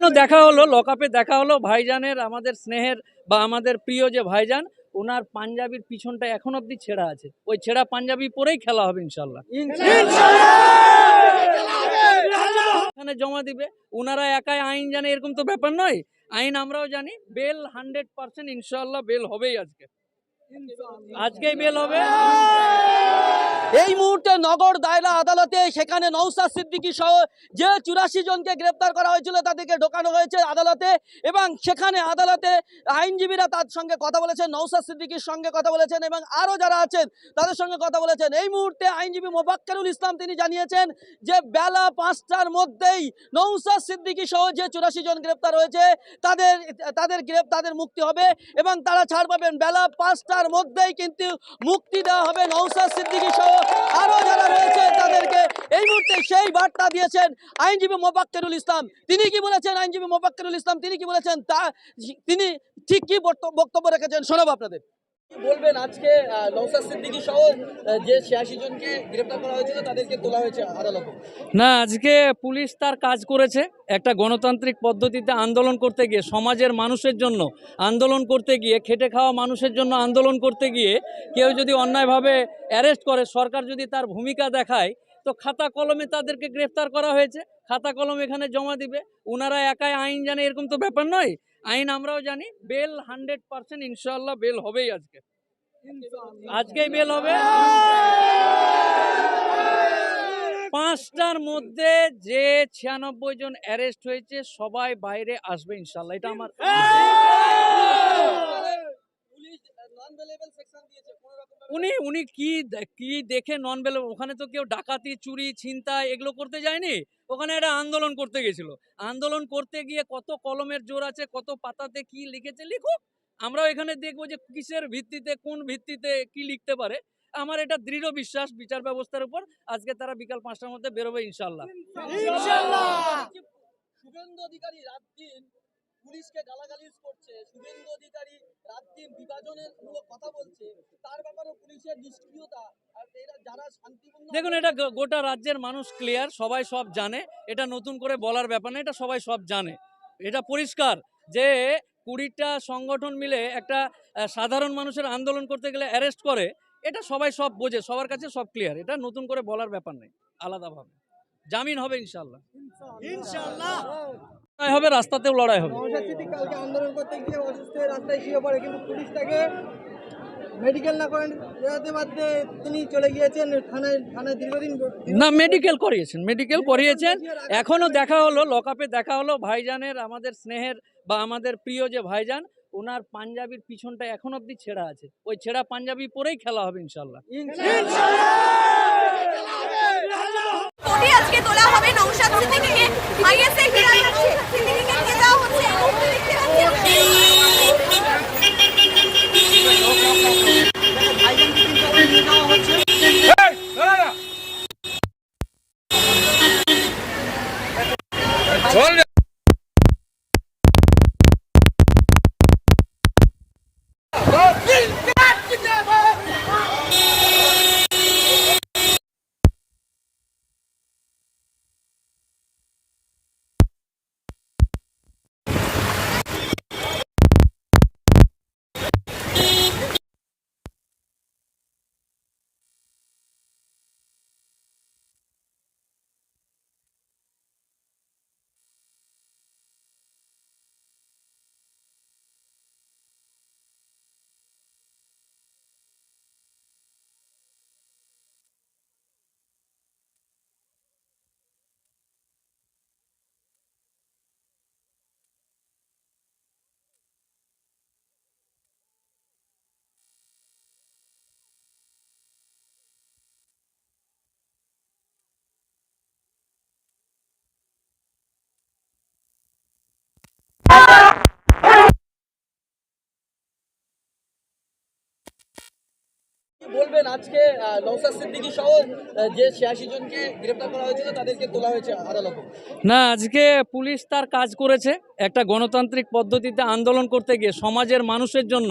দেখা হলো লকআপে দেখা হলো। ভাইজানের, আমাদের স্নেহের বা আমাদের প্রিয় যে ভাইজান ওনার পাঞ্জাবির পিছনটা এখন অব্দি ছেঁড়া আছে। ওই ছেঁড়া পাঞ্জাবি পরেই খেলা হবে ইনশাল্লাহ এখানে জমা দিবে। ওনারা একাই আইন জানে, এরকম তো ব্যাপার নয়। আইন আমরাও জানি। বেল হান্ড্রেড পার্সেন্ট ইনশাল্লাহ বেল হবেই আজকে। আজকেই বেল হবে। এই মুহূর্তে নগর দায়রা আদালতে, সেখানে নৌসাদ সিদ্দিকী সহ যে চুরাশি জনকে গ্রেপ্তার করা হয়েছিল তাদেরকে ঢোকানো হয়েছে আদালতে এবং সেখানে আদালতে আইনজীবীরা তার সঙ্গে কথা বলেছেন নৌসাদ সিদ্দিকীর সঙ্গে কথা বলেছেন এবং আরও যারা আছেন তাদের সঙ্গে কথা বলেছেন। এই মুহূর্তে আইনজীবী মোবাক্কারুল ইসলাম তিনি জানিয়েছেন যে বেলা পাঁচটার মধ্যেই নৌসাদ সিদ্দিকী সহ যে চুরাশি জন গ্রেপ্তার হয়েছে, তাদের তাদের গ্রেপ তাদের মুক্তি হবে এবং তারা ছাড় পাবেন। বেলা পাঁচটার মধ্যেই কিন্তু মুক্তি দেওয়া হবে নৌসাদ সিদ্দিকী সহ আরও যারা রয়েছে তাদেরকে এই মুহূর্তে সেই বার্তা দিয়েছেন আইনজীবী মোবাক্কেরুল ইসলাম। তিনি কি বলেছেন আইনজীবী মোবাক্কেরুল ইসলাম? তিনি কি বলেছেন? তা তিনি ঠিক কি বক্তব্য রেখেছেন? শোনাবো আপনাদের। বলবেন আজকে নৌসাদ সিদ্দিকী সহ যে ছিয়াশি জনকে গ্রেপ্তার করা হয়েছিল, তাদেরকে তোলা হয়েছে আদালতে? না, আজকে পুলিশ তার কাজ করেছে। একটা গণতান্ত্রিক পদ্ধতিতে আন্দোলন করতে গিয়ে, সমাজের মানুষের জন্য আন্দোলন করতে গিয়ে, খেটে খাওয়া মানুষের জন্য আন্দোলন করতে গিয়ে, কেউ যদি অন্যায়ভাবে অ্যারেস্ট করে, সরকার যদি তার ভূমিকা দেখায়, তো খাতা কলমে তাদেরকে গ্রেফতার করা হয়েছে। খাতা কলম এখানে জমা দিবে। ওনারা একাই আইন জানে, এরকম তো ব্যাপার নয়। আইন আমরাও জানি বেল হান্ড্রেড পার্সেন্ট ইনশাল্লাহ বেল হবেই আজকে। আজকেই বেল হবে। পাঁচটার মধ্যে যে ছিয়ানব্বই জন অ্যারেস্ট হয়েছে সবাই বাইরে আসবে ইনশাল্লাহ এটা আমার পুলিশ নন ভেলেবল সেকশন দিয়েছে কোনো রকম উনি উনি কি কি দেখে নন বেল ওখানে তো কেউ ডাকাতি চুরি ছিনতাই এগুলো করতে যায়নি? ওখানে একটা আন্দোলন করতে গেছিল। আন্দোলন করতে গিয়ে কত কলমের জোর আছে কত পাতাতে কি লিখেছে লিখুক আমরাও এখানে দেখব যে কিসের ভিত্তিতে কোন ভিত্তিতে কি লিখতে পারে। আমার এটা দৃঢ় বিশ্বাস বিচার ব্যবস্থার উপর। আজকে তারা বিকাল পাঁচটার মধ্যে বেরোবে ইনশাল্লাহ শুভেন্দু অধিকারী রাত দিন পুলিশকে গালাগালিজ করছে শুভেন্দু অধিকারী রাত দিন বিভাজনের মূলক কথা বলছে তার ব্যাপারে পুলিশের নিষ্ক্রিয়তা আর এরা যারা শান্তিপূর্ণ দেখুন এটা গোটা রাজ্যের মানুষ ক্লিয়ার সবাই সব জানে এটা নতুন করে বলার ব্যাপার না এটা সবাই সব জানে। এটা পরিষ্কার যে কুড়িটা সংগঠন মিলে একটা সাধারণ মানুষের আন্দোলন করতে গেলে অ্যারেস্ট করে এটা সবাই সব বোঝে সবার কাছে সব ক্লিয়ার এটা নতুন করে বলার ব্যাপার নেই আলাদাভাবে। জামিন হবে ইনশাল্লাহ লড়াই হবে রাস্তাতেও লড়াই হবে। কালকে আন্দোলন করতে গিয়ে অসুস্থ রাস্তায় শুয়ে পড়ে কিন্তু পুলিশ তাকে মেডিকেল না করেন বাদে তিনি চলে গিয়েছেন থানায় থানায় দীর্ঘদিন না মেডিকেল করিয়েছেন মেডিকেল করিয়েছেন। এখনও দেখা হলো লকআপে দেখা হলো ভাইজানের আমাদের স্নেহের বা আমাদের প্রিয় যে ভাইজান ওনার পাঞ্জাবির পিছনটা এখন অবধি ছেঁড়া আছে। ওই ছেঁড়া পাঞ্জাবি পরেই খেলা হবে ইনশাল্লাহ। আজকে নওশাদ সিদ্দিকী সহ যে ছিয়াশি জনকে গ্রেপ্তার করা হয়েছিল, তাদেরকে তোলা হয়েছে আদালতে। না, আজকে পুলিশ তার কাজ করেছে। একটা গণতান্ত্রিক পদ্ধতিতে আন্দোলন করতে গিয়ে, সমাজের মানুষের জন্য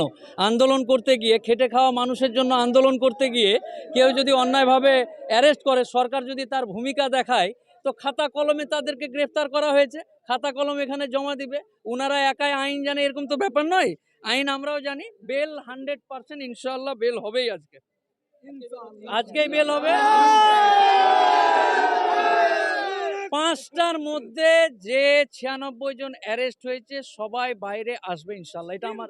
আন্দোলন করতে গিয়ে, খেটে খাওয়া মানুষের জন্য আন্দোলন করতে গিয়ে কেউ যদি অন্যায়ভাবে অ্যারেস্ট করে, সরকার যদি তার ভূমিকা দেখায়, তো খাতা কলমে তাদেরকে গ্রেফতার করা হয়েছে। খাতা কলম এখানে জমা দিবে। ওনারা একাই আইন জানে, এরকম তো ব্যাপার নয়। আইন আমরাও জানি। বেল হান্ড্রেড পার্সেন্ট ইনশাল্লাহ বেল হবেই আজকে। আজকেই বেল হবে। পাঁচটার মধ্যে যে ছিয়ানব্বই জন অ্যারেস্ট হয়েছে, সবাই বাইরে আসবে ইনশাল্লাহ এটা আমার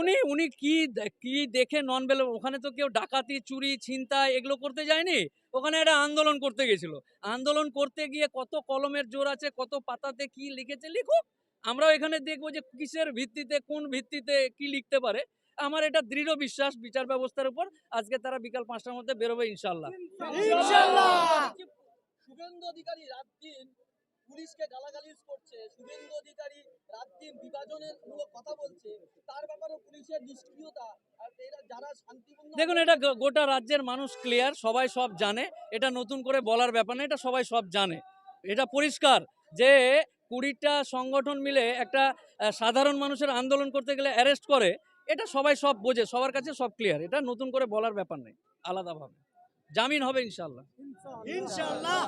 উনি উনি কি কি দেখে নন বেল ওখানে তো কেউ ডাকাতি, চুরি, ছিনতাই এগুলো করতে যায়নি? ওখানে একটা আন্দোলন করতে গেছিল। আন্দোলন করতে গিয়ে কত কলমের জোর আছে, কত পাতাতে কি লিখেছে, লিখুক। আমরাও এখানে দেখব যে কিসের ভিত্তিতে কোন ভিত্তিতে কি লিখতে পারে। আমার এটা দৃঢ় বিশ্বাস বিচার ব্যবস্থার উপর। আজকে তারা বিকাল পাঁচটার মধ্যে বেরোবে ইনশাল্লাহ শুভেন্দু অধিকারী রাত দিন পুলিশকে গালাগালিজ করছে। শুভেন্দু অধিকারী রাত দিন বিভাজনের মূলক কথা বলছে। তার ব্যাপারে পুলিশের নিষ্ক্রিয়তা আর এরা যারা শান্তিপূর্ণ দেখুন এটা গোটা রাজ্যের মানুষ ক্লিয়ার সবাই সব জানে। এটা নতুন করে বলার ব্যাপার না এটা সবাই সব জানে। এটা পরিষ্কার যে কুড়িটা সংগঠন মিলে একটা সাধারণ মানুষের আন্দোলন করতে গেলে অ্যারেস্ট করে, এটা সবাই সব বোঝে, সবার কাছে সব ক্লিয়ার এটা নতুন করে বলার ব্যাপার নেই, আলাদাভাবে। জামিন হবে ইনশাল্লাহ ইনশাআল্লাহ।